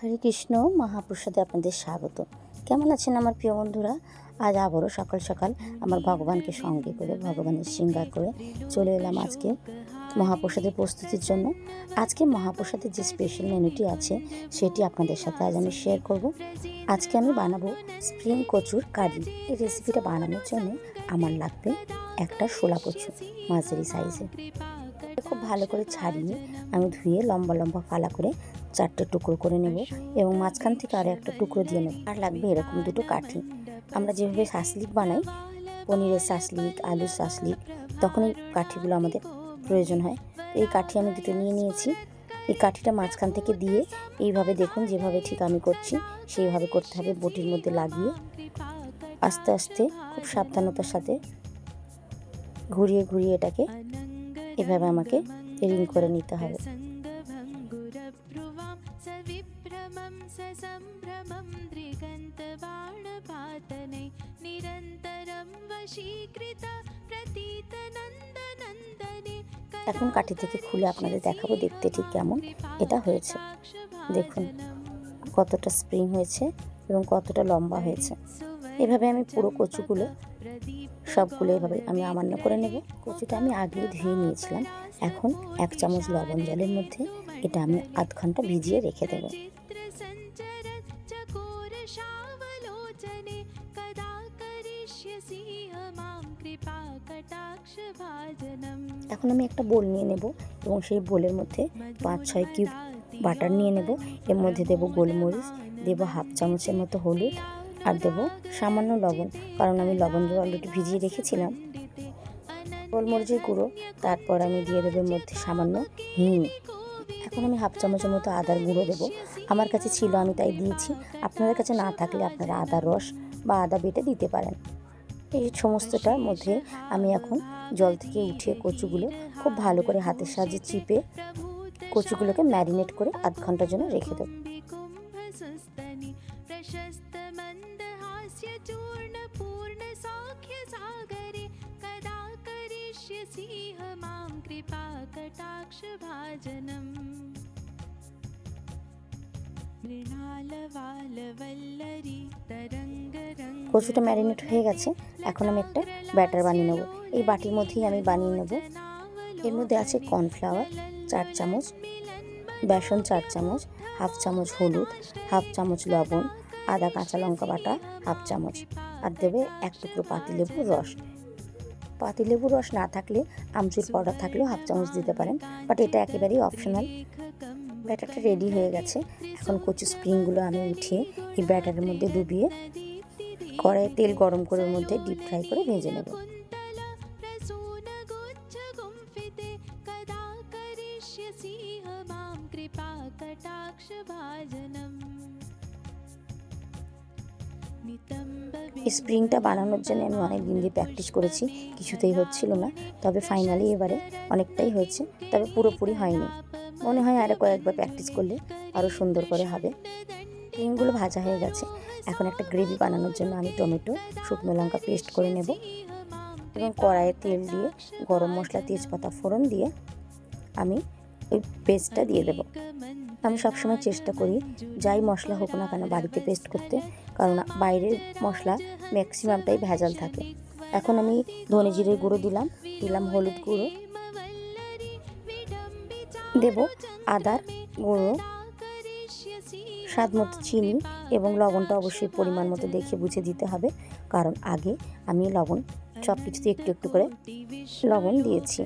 হরে কৃষ্ণ, মহাপ্রসাদে আপনাদের স্বাগত। কেমন আছেন আমার প্রিয় বন্ধুরা? আজ আবারও সকাল সকাল আমার ভগবানকে সঙ্গে করে, ভগবানের শৃঙ্গার করে চলে এলাম আজকে মহাপ্রসাদের প্রস্তুতির জন্য। আজকে মহাপ্রসাদের যে স্পেশাল মেনুটি আছে, সেটি আপনাদের সাথে আজ আমি শেয়ার করব। আজকে আমি বানাবো স্প্রিং কচুর কারি। এই রেসিপিটা বানানোর জন্য আমার লাগবে একটা শোলা কচু, মাঝারি সাইজে খুব ভালো করে ছাড়িয়ে আমি ধুয়ে লম্বা লম্বা ফালা করে চারটে টুকরো করে নেব এবং মাঝখান থেকে আরও একটা টুকরো দিয়ে নেব। আর লাগবে এরকম দুটো কাঠি। আমরা যেভাবে শাসলিক বানাই পনিরের শাসলিক আলুর শাসলিক তখন এই কাঠিগুলো আমাদের প্রয়োজন হয়। এই কাঠি আমি দুটো নিয়ে নিয়েছি। এই কাঠিটা মাঝখান থেকে দিয়ে এইভাবে দেখুন যেভাবে ঠিক আমি করছি সেইভাবে করতে হবে বটির মধ্যে লাগিয়ে। আস্তে আস্তে খুব সাবধানতার সাথে ঘুরিয়ে ঘুরিয়ে এটাকে এভাবে আমাকে রিং করে নিতে হবে। सविभ्रमं ससम्भ्रमं दृगन्तबाणपातनै निरन्तरं वशीकृत प्रतीतनन्दनन्दने এখন কাঠি থেকে খুলে আপনাদের দেখাবো দেখতে ঠিক কেমন এটা হয়েছে দেখুন কতটা স্প্রিং হয়েছে এবং কতটা লম্বা হয়েছে এভাবে আমি পুরো কচুগুলো সবগুলো এভাবে আমি আমান্য করে নেব কচুটা আমি আগেই ধুয়ে নিয়েছিলাম এখন এক চামচ লবণ জলের মধ্যে এটা আমি আধ ঘন্টা ভিজিয়ে রেখে দেবো चित्रसञ्चरत् चकोरशावलोचने कदा करिष्यसि मां कृपाकटाक्षभाजनम् এখন আমি একটা বোল নিয়ে নেব এবং সেই বোলের মধ্যে পাঁচ ছয় কিউব বাটার নিয়ে নেব এর মধ্যে দেব গোলমরিচ দেব হাফ চামচের মতো হলুদ আর দেব সামান্য লবণ কারণ আমি লবণ দিয়ে অলরেডি ভিজিয়ে রেখেছিলাম গোলমরিচের গুঁড়ো তারপর আমি দিয়ে দেবো এর মধ্যে সামান্য হিং এখন আমি হাফ চামচের মতো আদার গুঁড়ো দেবো আমার কাছে ছিল আমি তাই দিয়েছি আপনাদের কাছে না থাকলে আপনারা আদার রস বা আদা বেটে দিতে পারেন এই সমস্তটার মধ্যে আমি এখন জল থেকে উঠিয়ে কচুগুলো খুব ভালো করে হাতের সাহায্যে চিপে কচুগুলোকে ম্যারিনেট করে আধ ঘন্টার জন্য রেখে দেবো कुम्भसुस्तनि प्रशस्तमन्दहास्यचूर्णपूर्णसौख्यसागरे कदा কচুটা ম্যারিনেট হয়ে গেছে। এখন আমি একটা ব্যাটার বানিয়ে নেব। এই বাটির মধ্যেই আমি বানিয়ে নেব। এর মধ্যে আছে কর্নফ্লাওয়ার চার চামচ বেসন, চার চামচ, হাফ চামচ হলুদ, হাফ চামচ লবণ, আদা কাঁচা লঙ্কা বাটা, হাফ চামচ। আর দেবে এক টুকরো পাতিলেবুর রস। পাতিলেবুর রস না থাকলে আমচুর পাউডার থাকলেও হাফ চামচ দিতে পারেন। বাট এটা একেবারেই অপশনাল ব্যাটারটা রেডি হয়ে গেছে। এখন কচু স্প্রিংগুলো আমি উঠিয়ে এই ব্যাটারের মধ্যে ডুবিয়ে কড়াইয়ে তেল গরম করে ওর মধ্যে ডিপ ফ্রাই করে ভেজে নেব। স্প্রিংটা বানানোর জন্য আমি অনেক দিন দিয়ে প্র্যাকটিস করেছি, কিছুতেই হচ্ছিল না। তবে ফাইনালি এবারে অনেকটাই হয়েছে, তবে পুরোপুরি হয়নি। মনে হয় আরও কয়েকবার প্র্যাকটিস করলে আরও সুন্দর করে হবে। স্প্রিংগুলো ভাজা হয়ে গেছে। এখন একটা গ্রেভি বানানোর জন্য আমি টমেটো, শুকনো লঙ্কা পেস্ট করে নেব এবং কড়াইয়ে তেল দিয়ে গরম মশলা, তেজপাতা, ফোড়ন দিয়ে আমি ওই পেস্টটা দিয়ে দেবো। আমি সবসময় চেষ্টা করি যাই মশলা হোক না কেন বাড়িতে পেস্ট করতে, কারণ বাইরের মশলা ম্যাক্সিমামটাই ভেজাল থাকে। এখন আমি ধনে জিরের গুঁড়ো দিলাম দিলাম হলুদ গুঁড়ো দেব আদার, গুঁড়ো স্বাদ মতো চিনি এবং লবণটা অবশ্যই পরিমাণ মতো দেখে বুঝে দিতে হবে। কারণ আগে আমি লবণ সব কিছুতে একটু একটু করে লবণ দিয়েছি।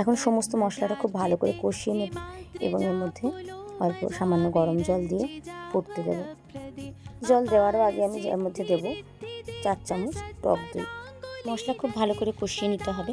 এখন সমস্ত মশলাটা খুব ভালো করে কষিয়ে নেব এবং এর মধ্যে অল্প সামান্য গরম জল দিয়ে ফুটতে দেবো। জল দেওয়ারও আগে আমি এর মধ্যে দেব চার চামচ টক দই। মশলা খুব ভালো করে কষিয়ে নিতে হবে।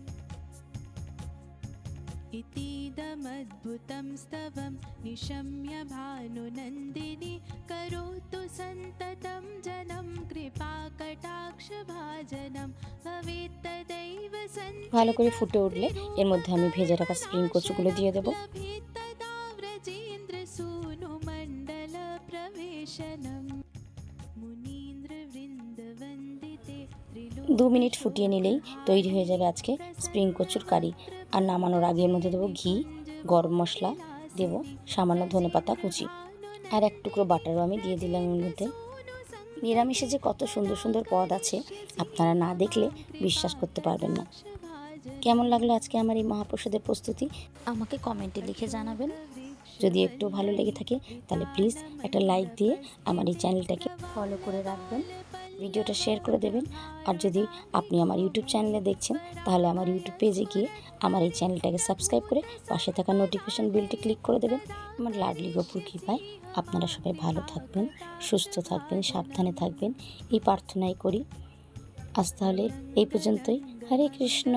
इतीदमद्भुतं स्तवं निशम्य भानुनन्दिनि करोतु सन्ततं जनं कृपाकटाक्षभाजनं भवेत्तदैव सन् ভালো করে ফুটে উঠলে এর মধ্যে আমি ভেজে রাখা স্প্রিং কচুগুলো দিয়ে দেবো দু মিনিট ফুটিয়ে নিলেই তৈরি হয়ে যাবে আজকে স্প্রিং কচুর কারি। আর নামানোর আগে মধ্যে দেবো ঘি, গরম মশলা, দেবো সামান্য ধনেপাতা কুচি। আর এক টুকরো বাটারও আমি দিয়ে দিলাম এর মধ্যে। নিরামিষে যে কত সুন্দর সুন্দর পদ আছে, আপনারা না দেখলে বিশ্বাস করতে পারবেন না। কেমন লাগল আজকে আমার এই মহাপ্রসাদের প্রস্তুতি? আমাকে কমেন্টে লিখে জানাবেন। যদি একটু ভালো লেগে থাকে, তাহলে প্লিজ একটা লাইক দিয়ে আমার এই চ্যানেলটাকে ফলো করে রাখবেন। ভিডিওটা শেয়ার করে দেবেন। আর যদি আপনি আমার ইউটিউব চ্যানেলে দেখছেন, তাহলে আমার ইউটিউব পেজে গিয়ে আমার এই চ্যানেলটাকে সাবস্ক্রাইব করে পাশে থাকা নোটিফিকেশান বিলটি ক্লিক করে দেবেন। আমার লাডলি গপুর কৃপায় আপনারা সবাই ভালো থাকবেন, সুস্থ থাকবেন, সাবধানে থাকবেন। এই প্রার্থনাই করি। আজ তাহলে এই পর্যন্তই। হরে কৃষ্ণ।